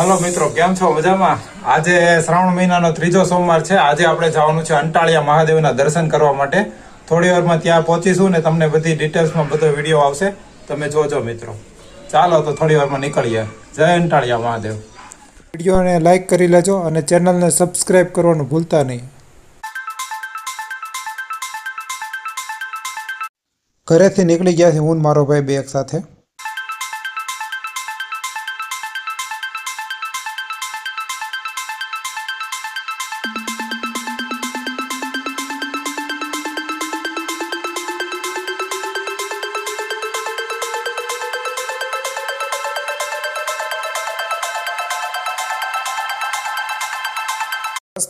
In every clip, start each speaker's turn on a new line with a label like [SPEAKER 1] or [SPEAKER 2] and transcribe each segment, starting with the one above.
[SPEAKER 1] Hello મિત્રો, કેમ છો? મજામાં? આજે શ્રાવણ મહિનાનો ત્રીજો સોમવાર છે. આજે આપણે જવાનું છે અંટાળિયા મહાદેવના દર્શન કરવા માટે. થોડી વારમાં ત્યાં પહોંચીશું ને તમને બધી ડિટેલ્સમાં બધો વીડિયો આવશે. તમે જોજો મિત્રો. ચાલો તો થોડી વારમાં નીકળીએ. જય અંટાળિયા મહાદેવ. વિડીયોને લાઈક કરી લેજો અને ચેનલને સબસ્ક્રાઈબ કરવાનું ભૂલતા નહીં. ઘરેથી નીકળી ગયા છે હું મારો ભાઈ બે એક સાથે.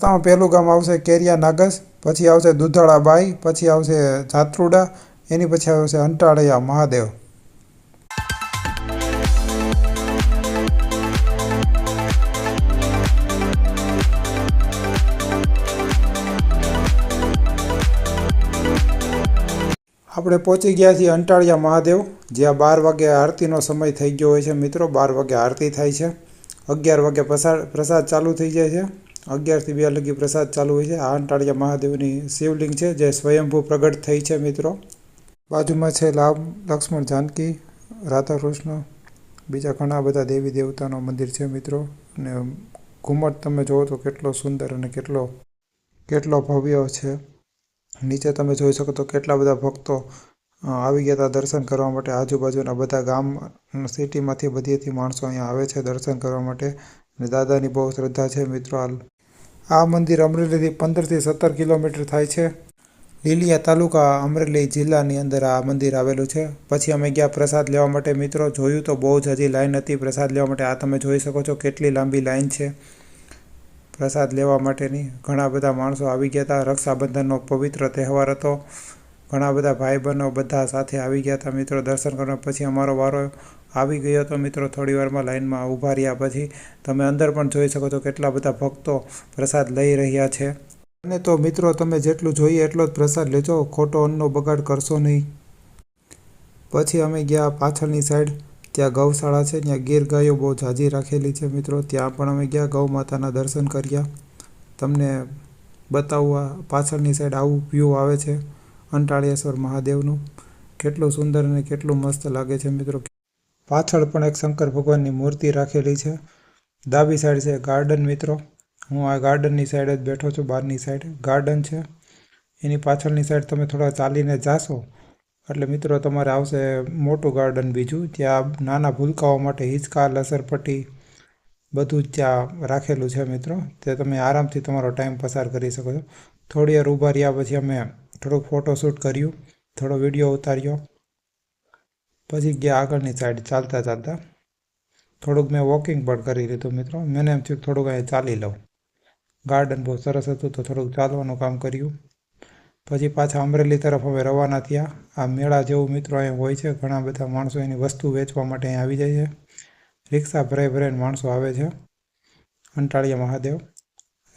[SPEAKER 1] રસ્તામાં પહેલું ગામ આવશે કેરિયા નાગસ, પછી આવશે દુધાળા બાઈ પછી આવશે જાત્રુડા, એની પછી આવશે અંટાળિયા મહાદેવ. આપણે પહોંચી ગયા છીએ અંટાળિયા મહાદેવ, જ્યાં બાર વાગે આરતીનો સમય થઈ ગયો હોય છે મિત્રો. બાર વાગે આરતી થાય છે. અગિયાર વાગે પ્રસાદ પ્રસાદ ચાલુ થઈ જાય છે. અગિયારથી બે લગી પ્રસાદ ચાલુ હોય છે. આ અંટાળિયા મહાદેવની શિવલિંગ છે, જે સ્વયંભૂ પ્રગટ થઈ છે મિત્રો. બાજુમાં છે લાભ લક્ષ્મણ જાનકી રાધાકૃષ્ણ બીજા ઘણા બધા દેવી દેવતાનો મંદિર છે મિત્રો. અને ઘુમટ તમે જુઓ તો કેટલો સુંદર અને કેટલો કેટલો ભવ્ય છે. નીચે તમે જોઈ શકો તો કેટલા બધા ભક્તો આવી ગયા હતા દર્શન કરવા માટે. આજુબાજુના બધા ગામ સિટીમાંથી બધીથી માણસો અહીંયા આવે છે દર્શન કરવા માટે. અને દાદાની બહુ શ્રદ્ધા છે મિત્રો હાલ. આ મંદિર અમરેલીથી પંદરથી સત્તર કિલોમીટર થાય છે. લીલિયા તાલુકા અમરેલી જિલ્લાની અંદર આ મંદિર આવેલું છે. પછી અમે ગયા પ્રસાદ લેવા માટે. મિત્રો, જોયું તો બહુ જ હજી લાઈન હતી. પ્રસાદ લેવા માટે આ તમે જોઈ શકો છો કેટલી લાંબી લાઈન છે. પ્રસાદ લેવા માટેની ઘણા બધા માણસો આવી ગયા હતા. રક્ષાબંધનનો પવિત્ર તહેવાર હતો. ઘણા બધા ભાઈ બહેનો બધા સાથે આવી ગયા હતા. મિત્રો, દર્શન કરવા પછી અમારો વારો આવી ગયો હતો. મિત્રો, થોડી વારમાં લાઈનમાં ઊભા રહ્યા પછી તમે અંદર પણ જોઈ શકો છો કેટલા બધા ભક્તો પ્રસાદ લઈ રહ્યા છે. અને તો મિત્રો, તમે જેટલું જોઈએ એટલો જ પ્રસાદ લેજો. ખોટો અન્નનો બગાડ કરશો નહીં. પછી અમે ગયા પાછળની સાઈડ, ત્યાં ગૌશાળા છે. ત્યાં ગીર ગાયો બહુ ઝાઝી રાખેલી છે મિત્રો. ત્યાં પણ અમે ગયા, ગૌ માતાના દર્શન કર્યા. તમને બતાવવા પાછળની સાઈડ આવું વ્યૂ આવે છે. અંટાળિયેશ્વર મહાદેવનું. કેટલું સુંદર અને કેટલું મસ્ત લાગે છે મિત્રો. પાછળ પણ એક શંકર ભગવાનની મૂર્તિ રાખેલી છે. ડાબી સાઈડ છે ગાર્ડન મિત્રો. હું આ ગાર્ડનની સાઈડ જ બેઠો છું, બહારની સાઈડ. ગાર્ડન છે. એની પાછળની સાઈડ તમે થોડા ચાલીને જાશો. એટલે મિત્રો તમારે આવશે મોટું ગાર્ડન બીજું ત્યાં નાના ભૂલકાઓ માટે હિંચકા લસરપટ્ટી બધું જ ત્યાં રાખેલું છે મિત્રો. તે તમે આરામથી તમારો ટાઈમ પસાર કરી શકો છો. થોડી વાર ઊભા રહ્યા પછી અમે થોડુંક ફોટોશૂટ કર્યું, થોડો વીડિયો ઉતાર્યો. પછી ગયા આગળની સાઈડ ચાલતા ચાલતા થોડુંક મેં વોકિંગ પણ કરી લીધું મિત્રો. મને એમ થયું થોડુંક અહીંયા ચાલી લઉં. ગાર્ડન બહુ સરસ હતું તો થોડુંક ચાલવાનું કામ કર્યું. પછી પાછા અમરેલી તરફ અમે રવાના થયા. આ મેળા જેવું મિત્રો અહીંયા હોય છે. ઘણા બધા માણસો એની વસ્તુ વેચવા માટે અહીં આવી જાય છે. રિક્ષા ભરાઈ ભરાઈને માણસો આવે છે. અંટાળિયા મહાદેવ.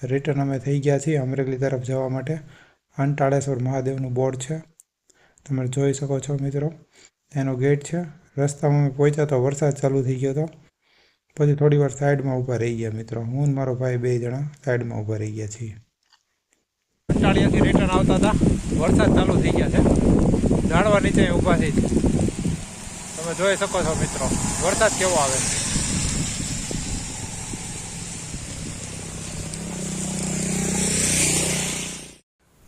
[SPEAKER 1] રિટર્ન અમે થઈ ગયા છીએ અમરેલી તરફ જવા માટે. અંટાળેશ્વર મહાદેવનું બોર્ડ છે. તમે જોઈ શકો છો મિત્રો, એનો ગેટ છે. રસ્તામાં અમે પહોંચ્યા તો વરસાદ ચાલુ થઈ ગયો હતો પછી થોડી વાર સાઈડમાં ઊભા રહી ગયા મિત્રો. હું ને મારો ભાઈ બે જણા સાઈડમાં ઊભા રહી ગયા છીએ. અંટાળિયાથી રિટર્ન આવતા હતા. વરસાદ ચાલુ થઈ ગયા છે. ઝાડવા નીચે ઊભા થઈ છે. તમે જોઈ શકો છો મિત્રો, વરસાદ કેવો આવે છે.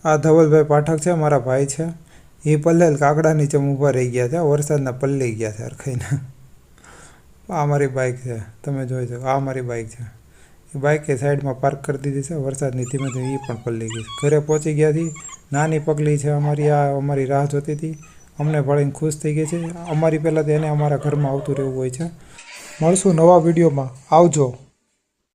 [SPEAKER 1] આ ધવલભાઈ પાઠક છે, મારા ભાઈ છે. એ પલ્લેલ કાકડા નીચે ઊભા રહી ગયા છે. વરસાદના પલ્લી ગયા છે અરખાઈને આ મારી બાઇક છે. તમે જોઈ શકો. આ મારી બાઇક છે. એ બાઇક સાઈડમાં પાર્ક કરી દીધી છે. વરસાદની ધીમે ધીમે એ પણ પલ્લી ગઈ ઘરે પહોંચી ગયા હતી નાની પગલી છે અમારી. આ અમારી રાહ જોતી હતી. અમને ભળીને ખુશ થઈ ગઈ છે. અમારી પહેલાં તો એને અમારા ઘરમાં આવતું રહેવું હોય છે. મળશું નવા વિડીયોમાં. આવજો.